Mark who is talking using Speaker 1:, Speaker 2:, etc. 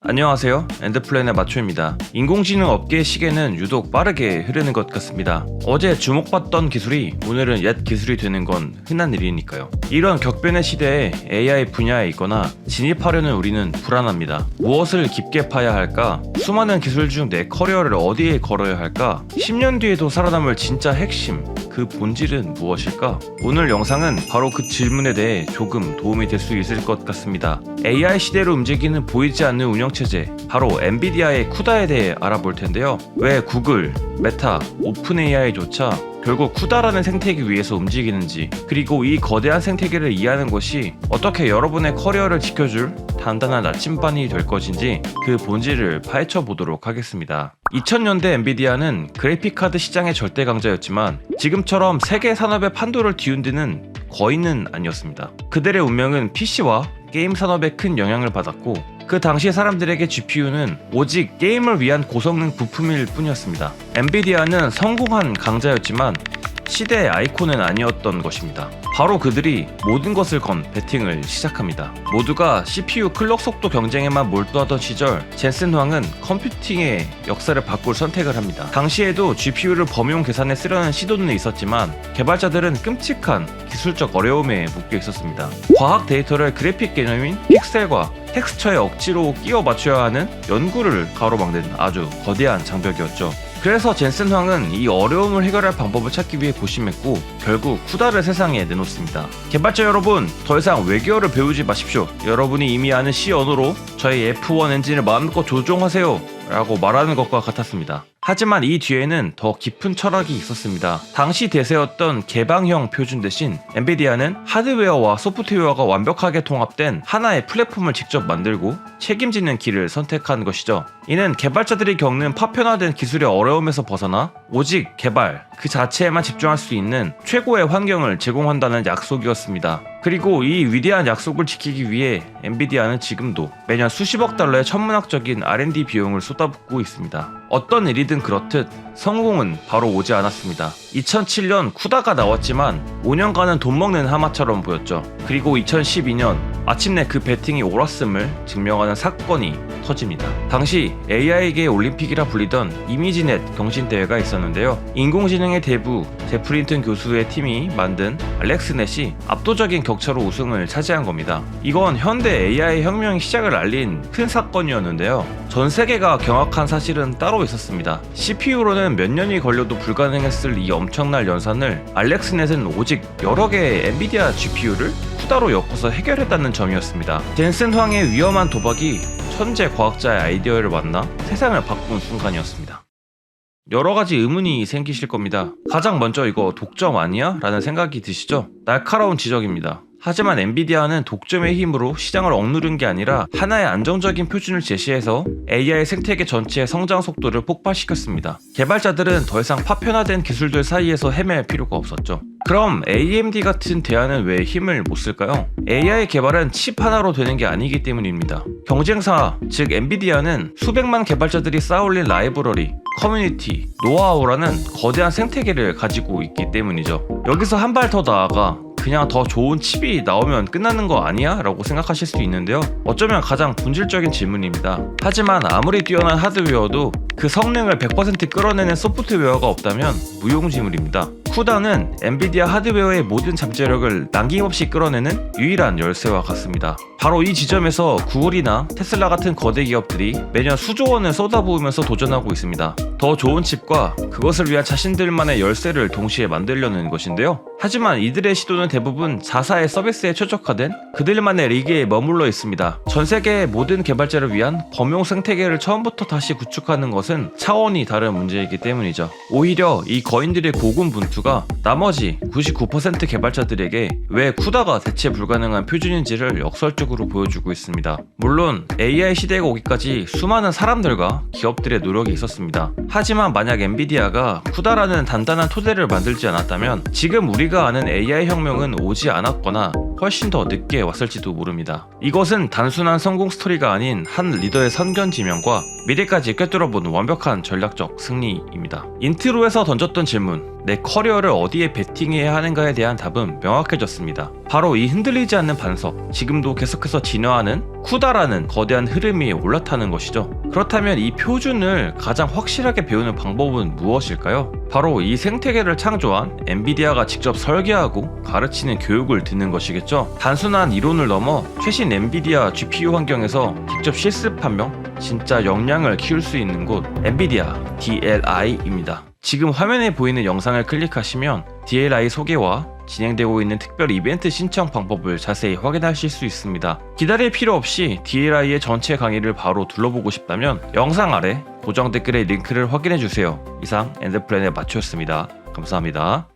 Speaker 1: 안녕하세요. 엔드플랜의 마초입니다. 인공지능 업계의 시계는 유독 빠르게 흐르는 것 같습니다. 어제 주목받던 기술이 오늘은 옛 기술이 되는 건 흔한 일이니까요. 이런 격변의 시대에 AI 분야에 있거나 진입하려는 우리는 불안합니다. 무엇을 깊게 파야 할까? 수많은 기술 중 내 커리어를 어디에 걸어야 할까? 10년 뒤에도 살아남을 진짜 핵심, 그 본질은 무엇일까? 오늘 영상은 바로 그 질문에 대해 조금 도움이 될 수 있을 것 같습니다. AI 시대로 움직이는 보이지 않는 운영체제, 바로 엔비디아의 쿠다에 대해 알아볼 텐데요. 왜 구글, 메타, 오픈 AI조차 결국 쿠다라는 생태계 위에서 움직이는지, 그리고 이 거대한 생태계를 이해하는 것이 어떻게 여러분의 커리어를 지켜줄 단단한 나침반이 될 것인지 그 본질을 파헤쳐 보도록 하겠습니다. 2000년대 엔비디아는 그래픽카드 시장의 절대 강자였지만 지금처럼 세계 산업의 판도를 뒤흔드는 거인은 아니었습니다. 그들의 운명은 PC와 게임 산업에 큰 영향을 받았고 그 당시 사람들에게 GPU는 오직 게임을 위한 고성능 부품일 뿐이었습니다. 엔비디아는 성공한 강자였지만 시대의 아이콘은 아니었던 것입니다. 바로 그들이 모든 것을 건 배팅을 시작합니다. 모두가 CPU 클럭 속도 경쟁에만 몰두하던 시절 젠슨 황은 컴퓨팅의 역사를 바꿀 선택을 합니다. 당시에도 GPU를 범용 계산에 쓰려는 시도는 있었지만 개발자들은 끔찍한 기술적 어려움에 묶여 있었습니다. 과학 데이터를 그래픽 개념인 픽셀과 텍스처에 억지로 끼워 맞춰야 하는 연구를 가로막는 아주 거대한 장벽이었죠. 그래서 젠슨 황은 이 어려움을 해결할 방법을 찾기 위해 고심했고 결국 쿠다를 세상에 내놓습니다. 개발자 여러분, 더 이상 외계어를 배우지 마십시오. 여러분이 이미 아는 C 언어로 저희 F1 엔진을 마음껏 조종하세요. 라고 말하는 것과 같았습니다. 하지만 이 뒤에는 더 깊은 철학이 있었습니다. 당시 대세였던 개방형 표준 대신 엔비디아는 하드웨어와 소프트웨어가 완벽하게 통합된 하나의 플랫폼을 직접 만들고 책임지는 길을 선택한 것이죠. 이는 개발자들이 겪는 파편화된 기술의 어려움에서 벗어나 오직 개발 그 자체에만 집중할 수 있는 최고의 환경을 제공한다는 약속이었습니다. 그리고 이 위대한 약속을 지키기 위해 엔비디아는 지금도 매년 수십억 달러의 천문학적인 R&D 비용을 쏟아붓고 있습니다. 어떤 일이든 그렇듯 성공은 바로 오지 않았습니다. 2007년 쿠다가 나왔지만 5년간은 돈 먹는 하마처럼 보였죠. 그리고 2012년 마침내 그 배팅이 옳았음을 증명하는 사건이 터집니다. 당시 AI계 올림픽이라 불리던 이미지넷 경신대회가 있었는데요. 인공지능의 대부 제프린튼 교수의 팀이 만든 알렉스넷이 압도적인 격차로 우승을 차지한 겁니다. 이건 현대 AI 혁명의 시작을 알린 큰 사건이었는데요. 전 세계가 경악한 사실은 따로 있었습니다. CPU로는 몇 년이 걸려도 불가능했을 이 엄청난 연산을 알렉스넷은 오직 여러 개의 엔비디아 GPU를 쿠다로 엮어서 해결했다는 점이었습니다. 젠슨 황의 위험한 도박이 천재 과학자의 아이디어를 만나 세상을 바꾼 순간이었습니다. 여러 가지 의문이 생기실 겁니다. 가장 먼저 이거 독점 아니야? 라는 생각이 드시죠? 날카로운 지적입니다. 하지만 엔비디아는 독점의 힘으로 시장을 억누른 게 아니라 하나의 안정적인 표준을 제시해서 AI 생태계 전체의 성장 속도를 폭발시켰습니다. 개발자들은 더 이상 파편화된 기술들 사이에서 헤맬 필요가 없었죠. 그럼 AMD 같은 대안은 왜 힘을 못 쓸까요? AI 개발은 칩 하나로 되는 게 아니기 때문입니다. 경쟁사, 즉 엔비디아는 수백만 개발자들이 쌓아올린 라이브러리, 커뮤니티, 노하우라는 거대한 생태계를 가지고 있기 때문이죠. 여기서 한 발 더 나아가 그냥 더 좋은 칩이 나오면 끝나는 거 아니야? 라고 생각하실 수도 있는데요. 어쩌면 가장 본질적인 질문입니다. 하지만 아무리 뛰어난 하드웨어도 그 성능을 100% 끌어내는 소프트웨어가 없다면 무용지물입니다. 쿠다는 엔비디아 하드웨어의 모든 잠재력을 남김없이 끌어내는 유일한 열쇠와 같습니다. 바로 이 지점에서 구글이나 테슬라 같은 거대 기업들이 매년 수조 원을 쏟아부으면서 도전하고 있습니다. 더 좋은 칩과 그것을 위한 자신들만의 열쇠를 동시에 만들려는 것인데요. 하지만 이들의 시도는 대부분 자사의 서비스에 최적화된 그들만의 리그에 머물러 있습니다. 전 세계의 모든 개발자를 위한 범용 생태계를 처음부터 다시 구축하는 것은 차원이 다른 문제이기 때문이죠. 오히려 이 거인들의 고군분투가 나머지 99% 개발자들에게 왜 쿠다가 대체 불가능한 표준인지를 역설적으로 보여주고 있습니다. 물론 AI 시대가 오기까지 수많은 사람들과 기업들의 노력이 있었습니다. 하지만 만약 엔비디아가 쿠다라는 단단한 토대를 만들지 않았다면 지금 우리 가 아는 AI 혁명은 오지 않았거나 훨씬 더 늦게 왔을지도 모릅니다. 이것은 단순한 성공 스토리가 아닌 한 리더의 선견 지명과 미래까지 꿰뚫어본 완벽한 전략적 승리입니다. 인트로에서 던졌던 질문, 내 커리어를 어디에 베팅해야 하는가에 대한 답은 명확해졌습니다. 바로 이 흔들리지 않는 반석, 지금도 계속해서 진화하는 쿠다라는 거대한 흐름이 올라타는 것이죠. 그렇다면 이 표준을 가장 확실하게 배우는 방법은 무엇일까요? 바로 이 생태계를 창조한 엔비디아가 직접 설계하고 가르치는 교육을 듣는 것이겠죠. 단순한 이론을 넘어 최신 엔비디아 GPU 환경에서 직접 실습하며 진짜 역량을 키울 수 있는 곳 엔비디아 DLI입니다. 지금 화면에 보이는 영상을 클릭하시면 DLI 소개와 진행되고 있는 특별 이벤트 신청 방법을 자세히 확인하실 수 있습니다. 기다릴 필요 없이 DLI의 전체 강의를 바로 둘러보고 싶다면 영상 아래 고정 댓글의 링크를 확인해 주세요. 이상 엔드플랜의 마초였습니다. 감사합니다.